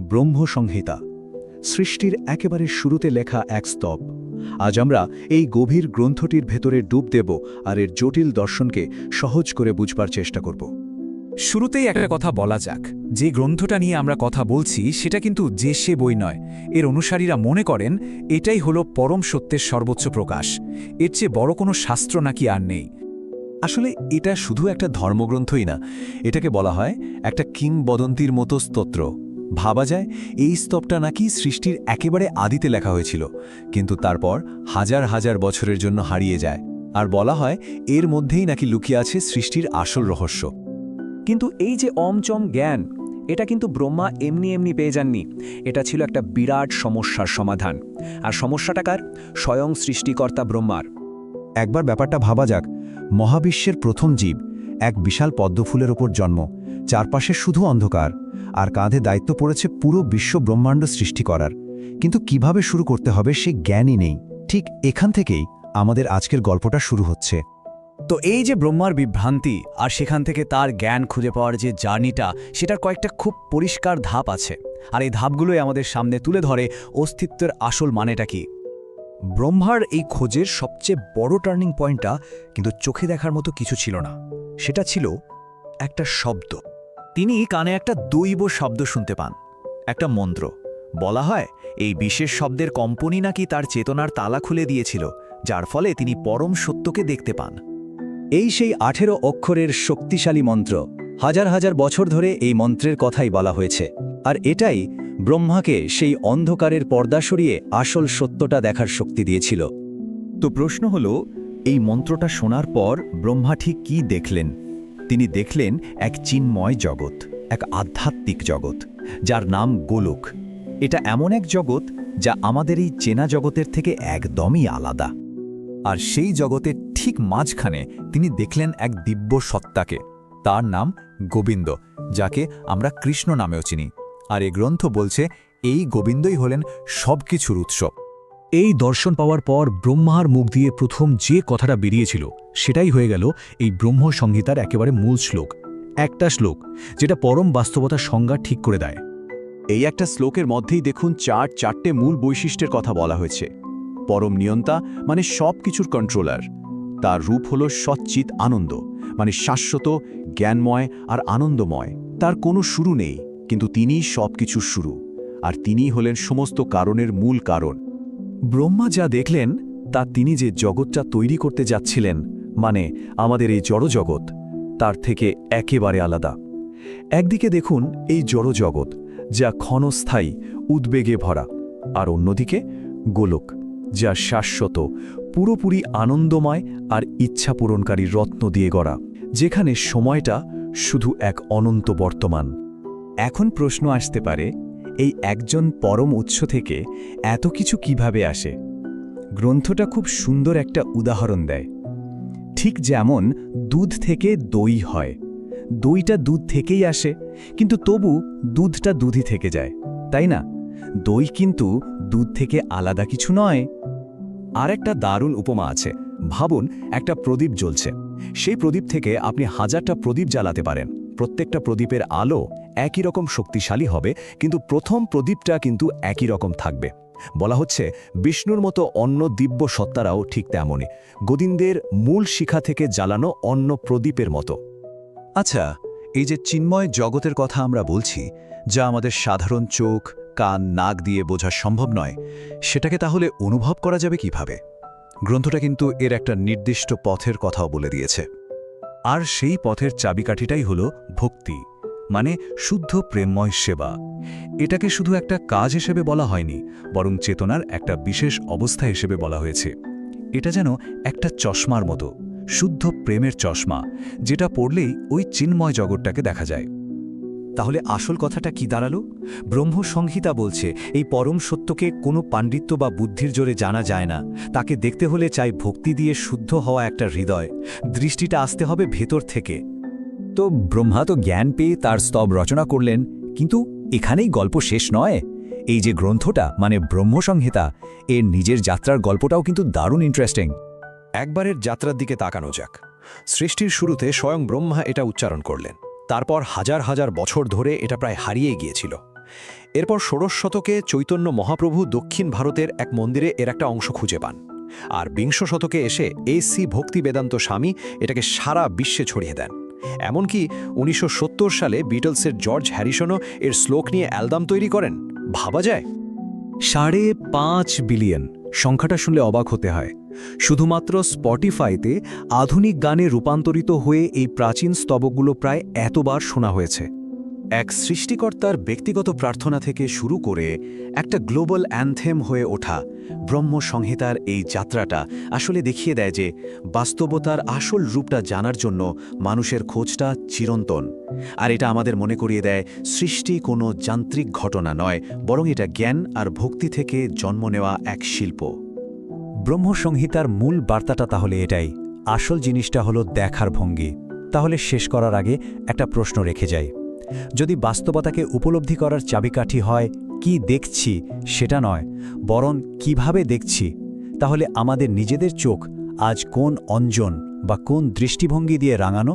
ব্রহ্মসংহিতা সৃষ্টির একেবারে শুরুতে লেখা এক স্তব। আজ আমরা এই গভীর গ্রন্থটির ভেতরে ডুব দেব আর এর জটিল দর্শনকে সহজ করে বুঝবার চেষ্টা করব। শুরুতেই একটা কথা বলা যাক। যে গ্রন্থটা নিয়ে আমরা কথা বলছি সেটা কিন্তু যে সে বই নয়। এর অনুসারীরা মনে করেন এটাই হলো পরম সত্যের সর্বোচ্চ প্রকাশ। এর চেয়ে বড় কোনো শাস্ত্র নাকি আর নেই। আসলে এটা শুধু একটা ধর্মগ্রন্থই না। এটাকে বলা হয় একটা কিংবদন্তির মতো স্তোত্র। ভাবা যায় এই স্তবটা নাকি সৃষ্টির একেবারে আদিতে লেখা হয়েছিল, কিন্তু তারপর হাজার হাজার বছরের জন্য হারিয়ে যায়। আর বলা হয় এর মধ্যেই নাকি লুকিয়ে আছে সৃষ্টির আসল রহস্য। কিন্তু এই যে অমচম জ্ঞান, এটা কিন্তু ব্রহ্মা এমনি এমনি পেয়ে যাননি। এটা ছিল একটা বিরাট সমস্যার সমাধান। আর সমস্যাটাকার স্বয়ং সৃষ্টিকর্তা ব্রহ্মার। একবার ব্যাপারটা ভাবা যাক, মহাবিশ্বের প্রথম জীব, এক বিশাল পদ্মফুলের ওপর জন্ম, চারপাশে শুধু অন্ধকার। আর কাঁধে দায়িত্ব পড়েছে পুরো বিশ্ব ব্রহ্মাণ্ড সৃষ্টি করার। কিন্তু কীভাবে শুরু করতে হবে সে জ্ঞানই নেই। ঠিক এখান থেকেই আমাদের আজকের গল্পটা শুরু হচ্ছে। তো এই যে ব্রহ্মার বিভ্রান্তি আর সেখান থেকে তার জ্ঞান খুঁজে পাওয়ার যে জার্নিটা, সেটার কয়েকটা খুব পরিষ্কার ধাপ আছে। আর এই ধাপগুলোই আমাদের সামনে তুলে ধরে অস্তিত্বের আসল মানেটা কি? ব্রহ্মার এই খোঁজের সবচেয়ে বড় টার্নিং পয়েন্টটা কিন্তু চোখে দেখার মতো কিছু ছিল না। সেটা ছিল একটা শব্দ। তিনি কানে একটা দৈব শব্দ শুনতে পান, একটা মন্ত্র। বলা হয়, এই বিশেষ শব্দের কম্পনই নাকি তার চেতনার তালা খুলে দিয়েছিল, যার ফলে তিনি পরম সত্যকে দেখতে পান। এই সেই আঠেরো অক্ষরের শক্তিশালী মন্ত্র, হাজার হাজার বছর ধরে এই মন্ত্রের কথাই বলা হয়েছে। আর এটাই ব্রহ্মাকে সেই অন্ধকারের পর্দা সরিয়ে আসল সত্যটা দেখার শক্তি দিয়েছিল। তো প্রশ্ন হল, এই মন্ত্রটা শোনার পর ব্রহ্মা ঠিক কী দেখলেন? তিনি দেখলেন এক চিন্ময় জগৎ, এক আধ্যাত্মিক জগৎ, যার নাম গোলক। এটা এমন এক জগৎ যা আমাদের এই চেনা জগতের থেকে একদমই আলাদা। আর সেই জগতের ঠিক মাঝখানে তিনি দেখলেন এক দিব্য সত্তাকে। তার নাম গোবিন্দ, যাকে আমরা কৃষ্ণ নামেও চিনি। আর এই গ্রন্থ বলছে, এই গোবিন্দই হলেন সবকিছুর উৎস। এই দর্শন পাওয়ার পর ব্রহ্মার মুখ দিয়ে প্রথম যে কথাটা বেরিয়েছিল সেটাই হয়ে গেল এই ব্রহ্ম সংহিতার একেবারে মূল শ্লোক, একটা শ্লোক, যেটা পরম বাস্তবতার সংজ্ঞা ঠিক করে দেয়। এই একটা শ্লোকের মধ্যেই দেখুন চার, চারটে মূল বৈশিষ্ট্যের কথা বলা হয়েছে। পরম নিয়ন্তা মানে সব কিছুর কন্ট্রোলার তার রূপ হল সচ্চিত আনন্দ মানে শাশ্বত, জ্ঞানময় আর আনন্দময়। তার কোনো শুরু নেই, কিন্তু তিনিই সব কিছুর শুরু। আর তিনিই হলেন সমস্ত কারণের মূল কারণ। ব্রহ্মা যা দেখলেন, তা তিনি যে জগৎটা তৈরি করতে যাচ্ছিলেন মানে আমাদের এই জড়জগৎ, তার থেকে একেবারে আলাদা। একদিকে দেখুন এই জড়জগৎ, যা ক্ষণস্থায়ী, উদ্বেগে ভরা, আর অন্যদিকে গোলক, যা শাশ্বত, পুরোপুরি আনন্দময় আর ইচ্ছা পূরণকারী রত্ন দিয়ে গড়া, যেখানে সময়টা শুধু এক অনন্ত বর্তমান। এখন প্রশ্ন আসতে পারে এই একজন পরম উৎস থেকে এত কিছু কীভাবে আসে? গ্রন্থটা খুব সুন্দর একটা উদাহরণ দেয়। ঠিক যেমন দুধ থেকে দই হয়। দইটা দুধ থেকেই আসে, কিন্তু তবু দুধটা দুধই থেকে যায়, তাই না? দই কিন্তু দুধ থেকে আলাদা কিছু নয়। আর একটা দারুণ উপমা আছে। ভাবুন, একটা প্রদীপ জ্বলছে। সেই প্রদীপ থেকে আপনি হাজারটা প্রদীপ জ্বালাতে পারেন। প্রত্যেকটা প্রদীপের আলো একই রকম শক্তিশালী হবে, কিন্তু প্রথম প্রদীপটা কিন্তু একই রকম থাকবে। বলা হচ্ছে, বিষ্ণুর মতো অন্য দিব্য সত্তারাও ঠিক তেমনই। গোদিন্দের মূল শিখা থেকে জ্বালানো অন্য প্রদীপের মতো। আচ্ছা এই যে চিন্ময় জগতের কথা আমরা বলছি, যা আমাদের সাধারণ চোখ, কান, নাক দিয়ে বোঝা সম্ভব নয়, সেটাকে তাহলে অনুভব করা যাবে কীভাবে? গ্রন্থটা কিন্তু এর একটা নির্দিষ্ট পথের কথাও বলে দিয়েছে। আর সেই পথের চাবিকাঠিটাই হল ভক্তি। মানে শুদ্ধ প্রেমময় সেবা। এটাকে শুধু একটা কাজ হিসেবে বলা হয়নি, বরং চেতনার একটা বিশেষ অবস্থা হিসেবে বলা হয়েছে। এটা যেন একটা চশমার মতো, শুদ্ধ প্রেমের চশমা, যেটা পড়লেই ওই চিন্ময় জগৎটাকে দেখা যায়। তাহলে আসল কথাটা কি দাঁড়াল? ব্রহ্মসংহিতা বলছে, এই পরম সত্যকে কোনো পাণ্ডিত্য বা বুদ্ধির জোরে জানা যায় না। তাকে দেখতে হলে চাই ভক্তি দিয়ে শুদ্ধ হওয়া একটা হৃদয়। দৃষ্টিটা আসতে হবে ভেতর থেকে। তো ব্রহ্মা তো জ্ঞান পেয়ে তার স্তব রচনা করলেন, কিন্তু এখানেই গল্প শেষ নয়। এই যে গ্রন্থটা মানে ব্রহ্মসংহিতা, এর নিজের যাত্রার গল্পটাও কিন্তু দারুণ ইন্টারেস্টিং একবারের যাত্রার দিকে তাকানো যাক। সৃষ্টির শুরুতে স্বয়ং ব্রহ্মা এটা উচ্চারণ করলেন। তারপর হাজার হাজার বছর ধরে এটা প্রায় হারিয়ে গিয়েছিল। এরপর ষোড়শ শতকে চৈতন্য মহাপ্রভু দক্ষিণ ভারতের এক মন্দিরে এর একটা অংশ খুঁজে পান। আর বিংশ শতকে এসে এসি ভক্তি বেদান্ত স্বামী এটাকে সারা বিশ্বে ছড়িয়ে দেন। এমনকি উনিশশো সত্তর সালে বিটলসের জর্জ হ্যারিসনও এর শ্লোক নিয়ে অ্যালবাম তৈরি করেন। ভাবা যায়? সাড়ে পাঁচ বিলিয়ন। সংখ্যাটা শুনলে অবাক হতে হয়। শুধুমাত্র স্পটিফাইতে আধুনিক গানে রূপান্তরিত হয়ে এই প্রাচীন স্তবকগুলো প্রায় এতবার শোনা হয়েছে। এক সৃষ্টিকর্তার ব্যক্তিগত প্রার্থনা থেকে শুরু করে একটা গ্লোবাল অ্যানথেম হয়ে ওঠা ব্রহ্ম সংহিতার এই যাত্রাটা আসলে দেখিয়ে দেয় যে বাস্তবতার আসল রূপটা জানার জন্য মানুষের খোঁজটা চিরন্তন। আর এটা আমাদের মনে করিয়ে দেয়, সৃষ্টি কোনো যান্ত্রিক ঘটনা নয়, বরং এটা জ্ঞান আর ভক্তি থেকে জন্ম নেওয়া এক শিল্প। ব্রহ্মসংহিতার মূল বার্তাটা তাহলে এটাই, আসল জিনিসটা হলো দেখার ভঙ্গি। তাহলে শেষ করার আগে একটা প্রশ্ন রেখে যাই। যদি বাস্তবতাকে উপলব্ধি করার চাবিকাঠি হয়, কি দেখছি সেটা নয়, বরং কীভাবে দেখছি, তাহলে আমাদের নিজেদের চোখ আজ কোন অঞ্জন বা কোন দৃষ্টিভঙ্গি দিয়ে রাঙানো?